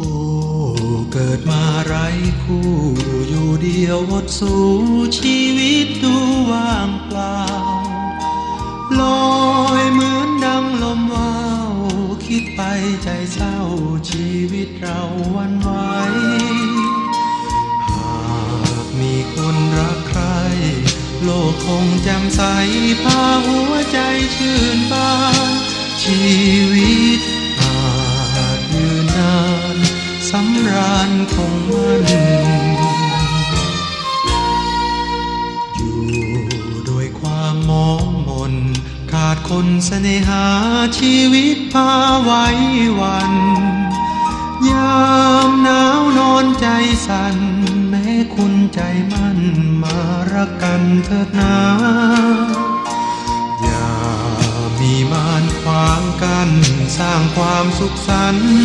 โอ้เกิดมาไร้คู่อยู่เดียวอดสู้ชีวิตดูว่างเปล่าลอยเหมือนดังลมว่าวคิดไปใจเศร้าชีวิตเราวันไหวหากมีคนรักใคร โลกคงแจ่มใสพาหัวใจชื่นบานชีว สำราญคงมันอยู่ด้วยความมองมน ขาดคนเสน่หาชีวิตพาไว้วัน ยามหนาวนอนใจสั่น แม้คุณใจมั่นมารักกันเถิดนาอย่ามีมารขวางกัน สร้างความสุขสันต์